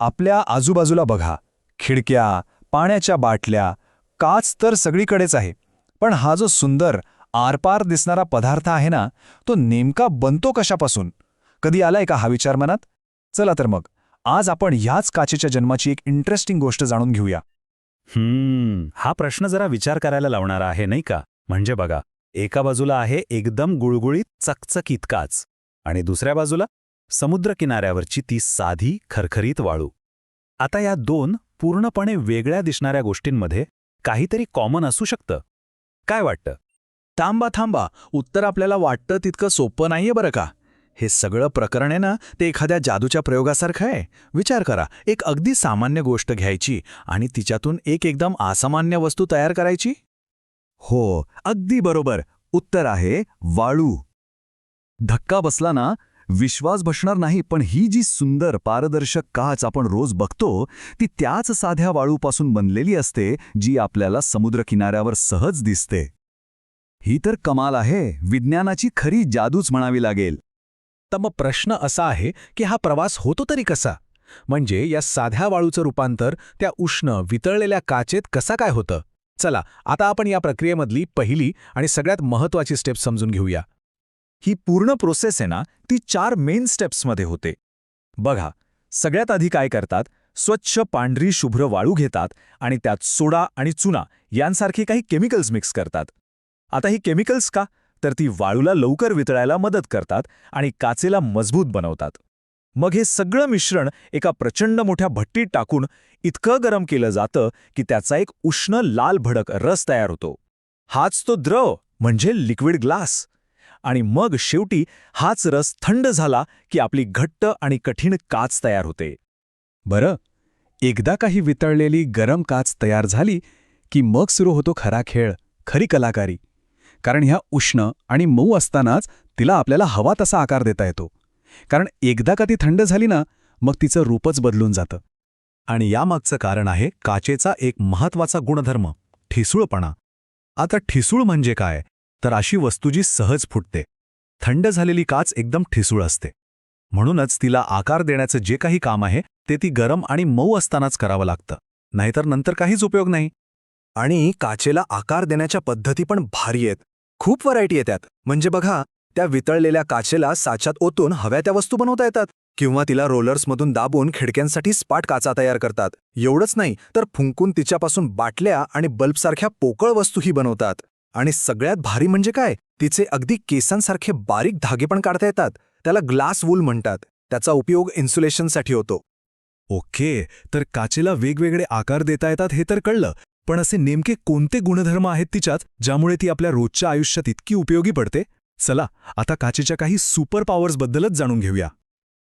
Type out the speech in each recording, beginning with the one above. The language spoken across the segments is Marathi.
आपल्या आजूबाजूला बघा. खिडक्या पाण्याच्या बाटल्या काच तर सगळीकडेच आहे. पण हा जो सुंदर आरपार दिसणारा पदार्थ आहे ना तो नेमका बनतो कशापासून? कधी आलाय का हा विचार मनात? चला तर मग आज आपण ह्याच काचेच्या जन्माची एक इंटरेस्टिंग गोष्ट जाणून घेऊया. हम्म हा प्रश्न जरा विचार करायला लावणारा आहे नाही का? म्हणजे बघा एका बाजूला आहे एकदम गुळगुळीत चकचकीत काच आणि दुसऱ्या बाजूला समुद्रकिनाऱ्यावरची ती साधी खरखरीत वाळू. आता या दोन पूर्णपणे वेगळ्या दिसणाऱ्या गोष्टींमध्ये काहीतरी कॉमन असू शकतं. काय वाटतं? थांबा थांबा. उत्तर आपल्याला वाटतं तितकं सोपं नाहीये बरं का? हे सगळं प्रकरण आहे ना ते एखाद्या जादूच्या प्रयोगासारखं आहे. विचार करा. एक अगदी सामान्य गोष्ट घ्यायची आणि तिच्यातून एक एकदम असामान्य वस्तू तयार करायची? हो अगदी बरोबर. उत्तर आहे वाळू. धक्का बसला ना विश्वास बसणार नाही पण ही जी सुंदर पारदर्शक काच आपण रोज बघतो ती त्याच साध्या वाळूपासून बनलेली असते जी आपल्याला समुद्रकिनाऱ्यावर सहज दिसते. ही तर कमाल आहे विज्ञानाची खरी जादूच म्हणावी लागेल. तर मग प्रश्न असा आहे की हा प्रवास होतो तरी कसा? म्हणजे या साध्या वाळूचं रूपांतर त्या उष्ण वितळलेल्या काचेत कसा काय होतं? चला आता आपण या प्रक्रियेमधली पहिली आणि सगळ्यात महत्वाची स्टेप समजून घेऊया. ही पूर्ण प्रोसेस आहे ना ती चार मेन स्टेप्समध्ये होते. बघा सगळ्यात आधी काय करतात? स्वच्छ पांढरी शुभ्र वाळू घेतात आणि त्यात सोडा आणि चुना यांसारखे काही केमिकल्स मिक्स करतात. आता ही केमिकल्स का? तर ती वाळूला लवकर वितळायला मदत करतात आणि काचेला मजबूत बनवतात. मग हे सगळं मिश्रण एका प्रचंड मोठ्या भट्टीत टाकून इतकं गरम केलं जातं की त्याचा एक उष्ण लाल भडक रस तयार होतो. हाच तो द्रव म्हणजे लिक्विड ग्लास आणि मग शेवटी हाच रस थंड झाला की आपली घट्ट आणि कठीण काच तयार होते. बरं एकदा काही वितळलेली गरम काच तयार झाली की मग सुरू होतो खरा खेळ खरी कलाकारी. कारण ह्या उष्ण आणि मऊ असतानाच तिला आपल्याला हवा तसा आकार देता येतो. कारण एकदा का ती थंड झाली ना मग तिचं रूपच बदलून जातं. आणि यामागचं कारण आहे काचेचा एक महत्त्वाचा गुणधर्म ठिसूळपणा. आता ठिसूळ म्हणजे काय? तर अशी वस्तू जी सहज फुटते. थंड झालेली काच एकदम ठिसूळ असते. म्हणूनच तिला आकार देण्याचं जे काही काम आहे ते ती गरम आणि मऊ असतानाच करावं लागतं. नाहीतर नंतर काहीच उपयोग नाही. आणि काचेला आकार देण्याच्या पद्धती पण भारी आहेत. खूप व्हरायटी येतात म्हणजे बघा त्या वितळलेल्या काचेला साच्यात ओतून हव्या त्या वस्तू बनवता येतात. किंवा तिला रोलर्समधून दाबून खिडक्यांसाठी स्पाट काचा तयार करतात. एवढंच नाही तर फुंकून तिच्यापासून बाटल्या आणि बल्बसारख्या पोकळ वस्तूही बनवतात. आणि सगळ्यात भारी म्हणजे काय? तिचे अगदी केसांसारखे बारीक धागे पण काढता येतात. त्याला ग्लास वूल म्हणतात. त्याचा उपयोग इन्सुलेशनसाठी होतो. ओके तर काचेला वेगवेगळे आकार देता येतात हे तर कळलं. पण असे नेमके कोणते गुणधर्म आहेत तिच्यात ज्यामुळे ती आपल्या रोजच्या आयुष्यात इतकी उपयोगी पडते? चला आता काचेच्या काही सुपर पॉवर्सबद्दलच जाणून घेऊया.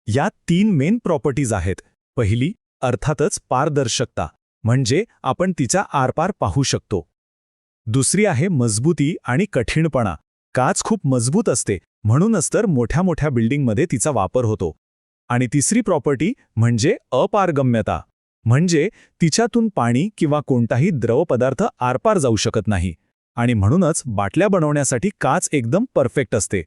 या तीन मेन प्रॉपर्टीज आहेत. पहिली अर्थातच पारदर्शकता. म्हणजे आपण तिचा आरपार पाहू शकतो. दुसरी आहे मजबूती आणि कठीणपणा. काच खूप मजबूत असते म्हणूनच तर मोठ्या मोठ्या बिल्डिंगमध्ये तिचा वापर होतो. आणि तिसरी प्रॉपर्टी म्हणजे अपारगम्यता. म्हणजे तिच्यातून पाणी किंवा कोणताही द्रवपदार्थ आरपार जाऊ शकत नाही. आणि म्हणूनच बाटल्या बनवण्यासाठी काच एकदम परफेक्ट असते.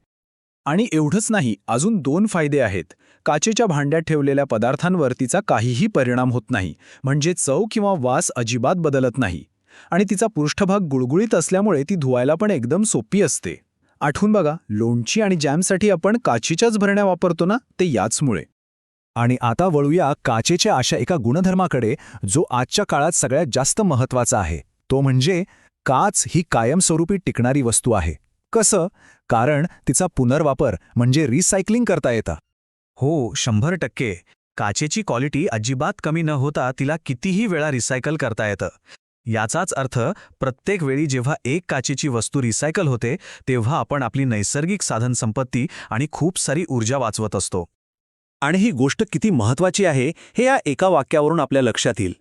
आणि एवढंच नाही अजून दोन फायदे आहेत. काचेच्या भांड्यात ठेवलेल्या पदार्थांवर तिचा काहीही परिणाम होत नाही. म्हणजे चव किंवा वास अजिबात बदलत नाही. आणि तिचा पृष्ठभाग गुळगुळीत असल्यामुळे ती धुवायला पण एकदम सोपी असते. आठवून बघा लोणची आणि जॅमसाठी आपण काचीच्याच भरण्या वापरतो ना ते याचमुळे. आणि आता वळूया काचेच्या अशा एका गुणधर्माकडे जो आजच्या काळात सगळ्यात जास्त महत्त्वाचा आहे. तो म्हणजे काच ही कायमस्वरूपी टिकणारी वस्तू आहे. कसं? कारण तिचा पुनर्वापर म्हणजे रिसायकलिंग करता येतं. हो शंभर टक्के. काचेची क्वालिटी अजिबात कमी न होता तिला कितीही वेळा रिसायकल करता येतं. याचाच अर्थ प्रत्येक वेळी जेव्हा एक काचेची वस्तू रिसायकल होते तेव्हा आपण आपली नैसर्गिक साधनसंपत्ती आणि खूप सारी ऊर्जा वाचवत असतो. आणि ही गोष्ट किती महत्वाची आहे हे या एका वाक्यावरून आपल्या लक्षात येईल.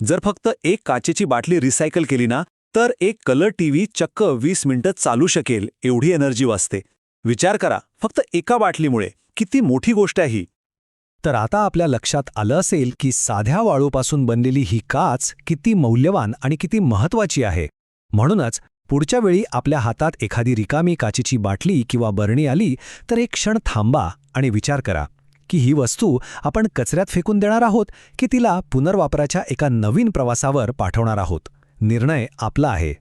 जर फक्त एक काचेची बाटली रिसायकल केली ना तर एक कलर टीव्ही चक्क वीस मिनिटं चालू शकेल एवढी एनर्जी वाचते. विचार करा फक्त एका बाटलीमुळे किती मोठी गोष्ट आहे ही? तर आता आपल्या लक्षात आलं असेल की साध्या वाळूपासून बनलेली ही काच किती मौल्यवान आणि किती महत्वाची आहे. म्हणूनच पुढच्या वेळी आपल्या हातात एखादी रिकामी काचेची बाटली किंवा बरणी आली तर एक क्षण थांबा आणि विचार करा की ही वस्तू आपण कचऱ्यात फेकून देणार आहोत की तिला पुनर्वापराच्या एका नवीन प्रवासावर पाठवणार आहोत. निर्णय आपला आहे.